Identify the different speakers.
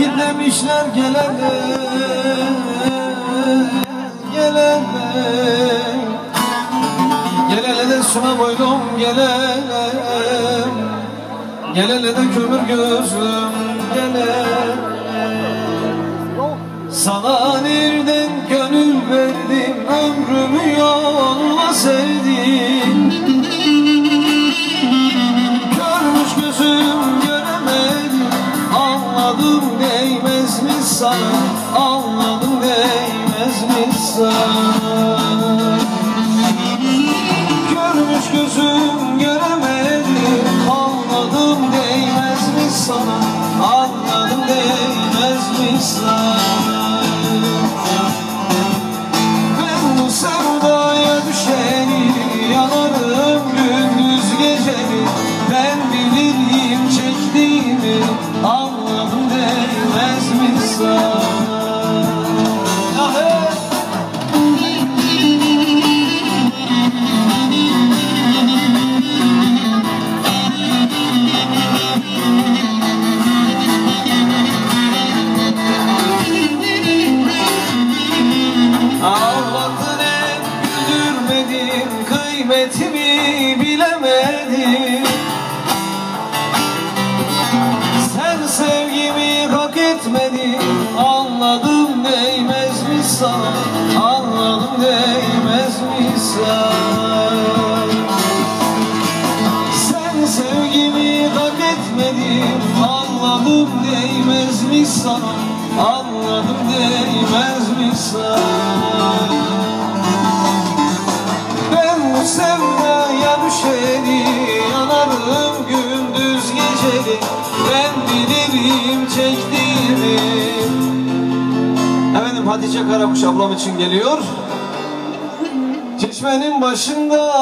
Speaker 1: kitlemişler gelene Gelene. Gelene de suna boylum gelene. Gelene de kömür gözlüm gelene. Sana sana Anladım değmez mi sana Görmüş gözüm göremedim Anladım değmez mi sana? Anladım değmez mi sana güldürmedin Kıymetimi bilemedin Sen sevgimi hak etmedin. Anladım değmez mi sana? Anladım değmez mi sana? Sen sevgimi hak etmedin. Anladım değmez mi sana? Anladım değmez mi sana sevdaya düşeni Yanarım gündüz geceli Ben bilirim çektiğimi. Efendim Hatice Karakuş ablam için geliyor. Çeşmenin başında